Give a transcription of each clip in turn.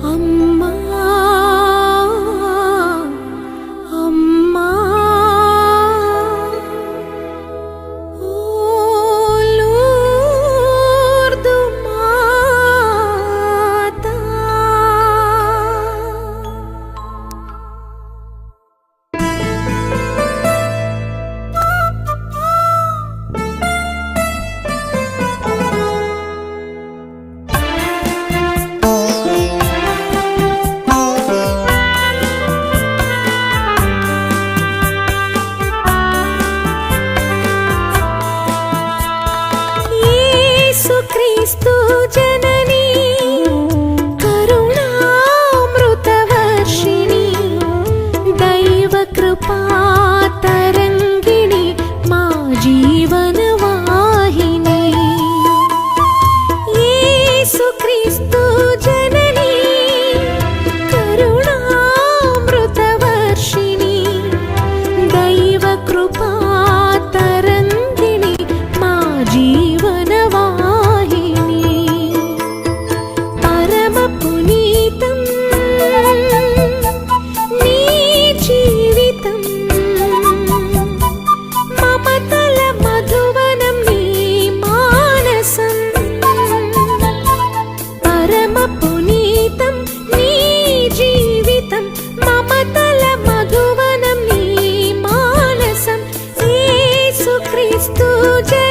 Amma కృపా 不见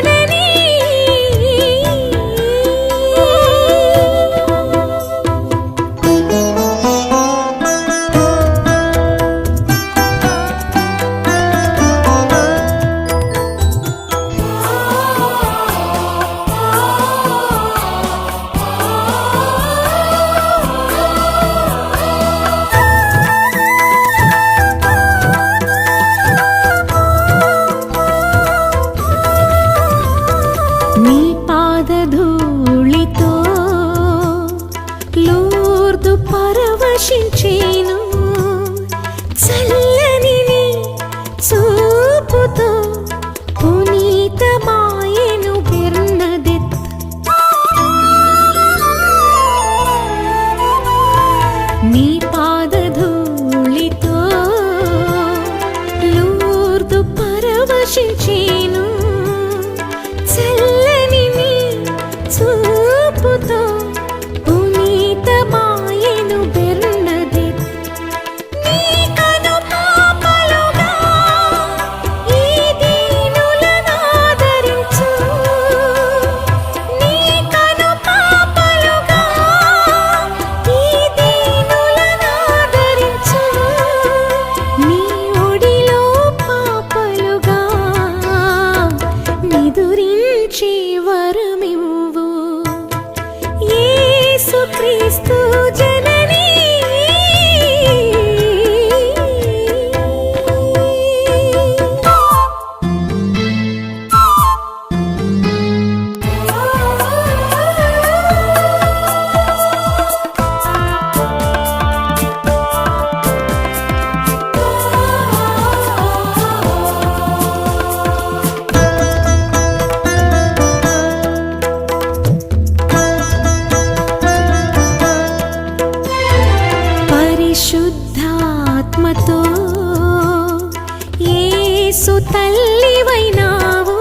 యేసు తల్లివైనావు.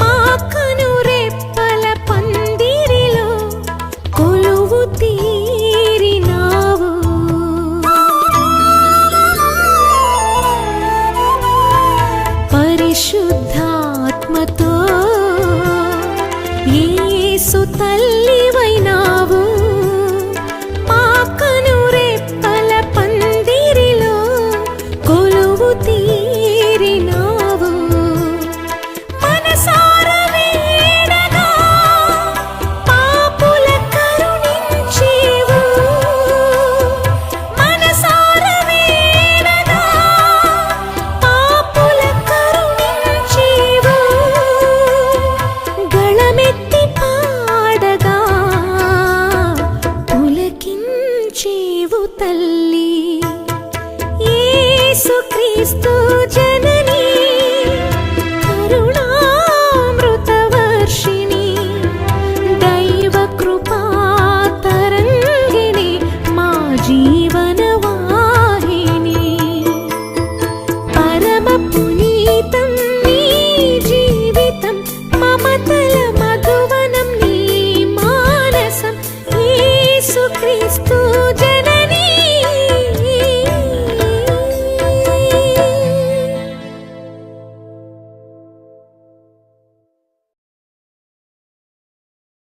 మాకను రెప్పల పందిరిలో కొలువు తీరినావు. పరిశుద్ధాత్మతో యేసు తల్లివైనావు.